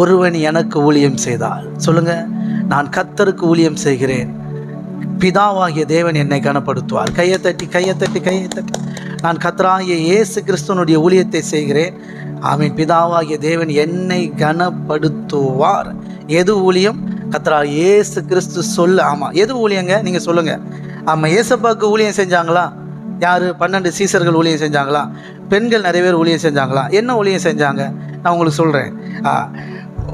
ஒருவன் எனக்கு ஊழியம் செய்தால். சொல்லுங்க நான் கத்தருக்கு ஊழியம் செய்கிறேன். பிதாவாகிய தேவன் என்னை கனப்படுத்துவார். கையை தட்டி கையை தட்டி கையை தட்டி. நான் கத்தராகிய இயேசு கிறிஸ்துவனுடைய ஊழியத்தை செய்கிறேன். ஆமீன். பிதாவாகிய தேவன் என்னை கனப்படுத்துவார். எது ஊழியம்? கத்தரா இயேசு கிறிஸ்து சொல்ல. ஆமாம் எது ஊழியங்க? நீங்கள் சொல்லுங்கள் ஆமாம் ஏசப்பாவுக்கு ஊழியம் செஞ்சாங்களா? யார்? பன்னெண்டு சீசர்கள் ஊழியம் செஞ்சாங்களா? பெண்கள் நிறைய பேர் ஊழியம் செஞ்சாங்களா? என்ன ஊழியம் செஞ்சாங்க? நான் உங்களுக்கு சொல்கிறேன்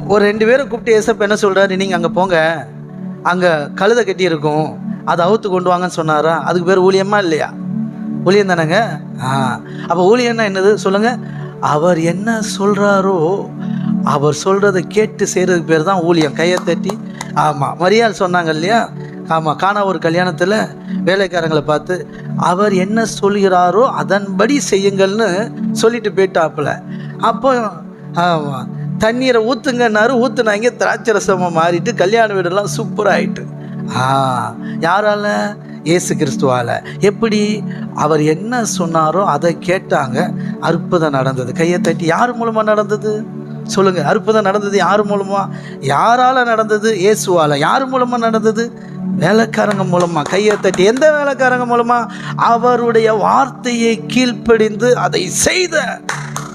ஒரு ரெண்டு பேரை கூப்பிட்டு ஏசப்ப என்ன சொல்கிறாரு நீங்கள் அங்கே போங்க. அங்கே கழுதை கட்டி இருக்கும். அதை அவுத்து கொண்டு வாங்கன்னு சொன்னாரா? அதுக்கு பேர் ஊழியமா இல்லையா? ஊழியம் தானேங்க? ஆ. அப்போ ஊழியம்னா என்னது? சொல்லுங்கள் அவர் என்ன சொல்கிறாரோ அவர் சொல்கிறத கேட்டு செய்கிறதுக்கு பேர் தான் ஊழியம். கையை தட்டி. ஆமாம் மரியாள் சொன்னாங்க இல்லையா? ஆமாம் காணா ஒரு கல்யாணத்தில் வேலைக்காரங்களை பார்த்து அவர் என்ன சொல்கிறாரோ அதன்படி செய்யுங்கள்னு சொல்லிட்டு போயிட்டாப்புல. அப்போ ஆமாம் தண்ணீரை ஊற்றுங்கன்னாரு ஊற்றுனாங்க திராட்சை ரசமாக மாறிட்டு கல்யாண வீடெல்லாம் சூப்பராகிட்டு ஆ யாரால? இயேசு கிறிஸ்துவால. எப்படி? அவர் என்ன சொன்னாரோ அதை கேட்டாங்க. அற்புதம் நடந்தது. கையை தட்டி யார் மூலமாக நடந்தது? சொல்லுங்கள் அற்புதம் நடந்தது யார் மூலமாக யாரால் நடந்தது? இயேசுவால் யார் மூலமாக நடந்தது? வேலைக்காரங்க மூலமாக கையை தட்டி எந்த வேலைக்காரங்க மூலமாக அவருடைய வார்த்தையை கீழ்ப்படிந்து அதை செய்த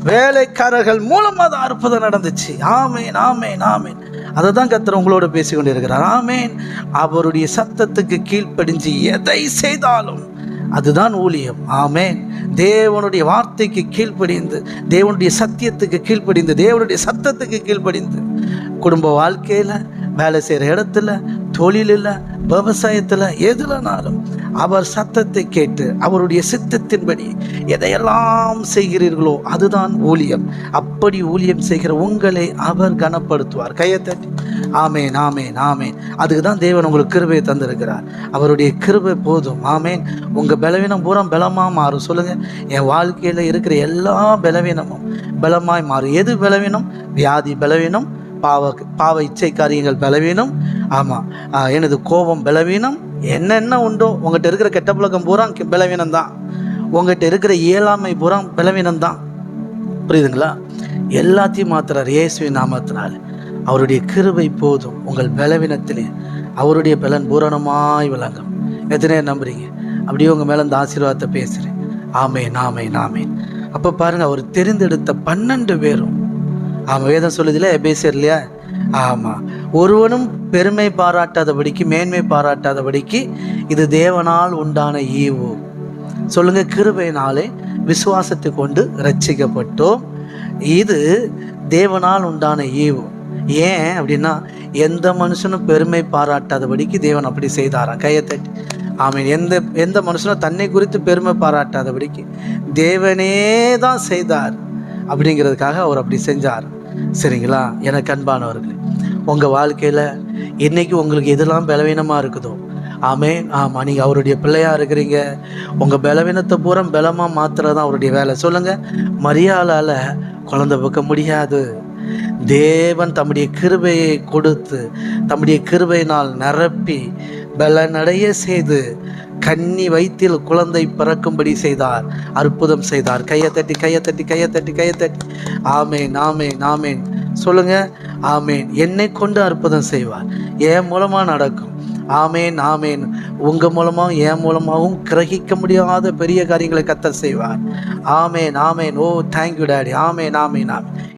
வேலைக்காரர்கள் மூலமாக தான் அற்புதம் நடந்துச்சு. ஆமேன் ஆமேன் ஆமேன். அதை தான் கத்திர உங்களோட பேசி கொண்டிருக்கிறார் ஆமேன். அவருடைய சத்தத்துக்கு கீழ்ப்படிஞ்சு எதை செய்தாலும் அதுதான் ஊழியம். ஆமேன். தேவனுடைய வார்த்தைக்கு கீழ்ப்படிந்து தேவனுடைய சத்தியத்துக்கு கீழ்ப்படிந்து தேவனுடைய சத்தத்துக்கு கீழ்ப்படிந்து குடும்ப வாழ்க்கையில் வேலை செய்கிற இடத்துல தொழிலில் விவசாயத்தில் எதுலனாலும் அவர் சத்தத்தை கேட்டு அவருடைய சித்தத்தின்படி எதையெல்லாம் செய்கிறீர்களோ அதுதான் ஊழியம். அப்படி ஊழியம் செய்கிற உங்களை அவர் கனப்படுத்துவார். கையத்தட்டி ஆமேன் ஆமேன் ஆமேன். அதுக்கு தான் தேவன் உங்களுக்கு கிருபையை தந்திருக்கிறார். அவருடைய கிருபை போதும். ஆமேன். உங்கள் பலவீனம் பூரா பலமாக மாறும். சொல்லுங்கள் என் வாழ்க்கையில் இருக்கிற எல்லா பலவீனமும் பலமாய் மாறும். எது பலவீனம்? வியாதி பலவீனம் பாவ பாவ இச்சை காரியங்கள் பலவீனம் ஆமாம் எனது கோபம் பலவீனம் என்னென்ன உண்டோ உங்கள்கிட்ட இருக்கிற கெட்ட பழக்கம் பூரா கெ- பலவீனம் தான் உங்கள்கிட்ட இருக்கிற இயலாமை பூரா பலவீனம் தான் புரியுதுங்களா? எல்லாத்தையும் மாத்துறார். இயேசுவின் நாமத்தினால் அவருடைய கிருபை போதும். உங்கள் பலவீனத்திலே அவருடைய பலன் பூரணமாய் விளங்கும். எத்தனை நம்புறீங்க? அப்படியே உங்கள் மேலே இந்த ஆசீர்வாதத்தை பேசுகிறேன் ஆமேன் ஆமேன் ஆமேன். அப்போ பாருங்கள் அவர் தெரிந்தெடுத்த பன்னெண்டு பேரும். ஆமாம் வேதம் சொல்லுதில்ல எபேசியர் இல்லையா? ஆமாம் ஒருவனும் பெருமை பாராட்டாதபடிக்கு மேன்மை பாராட்டாதபடிக்கு இது தேவனால் உண்டான ஈவு. சொல்லுங்க கிருபையினாலே விசுவாசத்தை கொண்டு ரட்சிக்கப்பட்டோம் இது தேவனால் உண்டான ஈவு. ஏன் அப்படின்னா எந்த மனுஷனும் பெருமை பாராட்டாதபடிக்கு தேவன் அப்படி செய்தாராம். கையை தட்டி. ஆமீன். எந்த எந்த மனுஷனும் தன்னை குறித்து பெருமை பாராட்டாதபடிக்கு தேவனே தான் செய்தார் அப்படிங்கிறதுக்காக அவர் அப்படி செஞ்சார். சரிங்களா? எனக்கு அன்பானவர்களே உங்கள் வாழ்க்கையில் இன்றைக்கி உங்களுக்கு எதெல்லாம் பலவீனமாக இருக்குதோ? ஆமே ஆமாம் நீங்கள் அவருடைய பிள்ளையாக இருக்கிறீங்க. உங்கள் பலவீனத்தை பூரா பலமாக மாத்துறது தான் அவருடைய வேலை. சொல்லுங்கள் மரியாளால் குழந்தை வைக்க முடியாது. தேவன் தம்முடைய கிருபையை கொடுத்து தம்முடைய கிருபையினால் நிரப்பி பலனடைய செய்து கன்னி வயிற்றில் குழந்தை பிறக்கும்படி செய்தார் அற்புதம் செய்தார். கையை தட்டி கையை தட்டி கையை தட்டி கையை தட்டி. ஆமேன் ஆமேன் ஆமேன். சொல்லுங்கள் ஆமேன். என்னை கொண்டு அற்புதம் செய்வார். என் மூலமாக நடக்கும். ஆமேன் ஆமேன். உங்கள் மூலமாகவும் என் மூலமாகவும் கிரகிக்க முடியாத பெரிய காரியங்களை கத்த செய்வார். ஆமேன் ஆமேன். ஓ தேங்க்யூ டாடி ஆமேன் ஆமேன் ஆமேன்.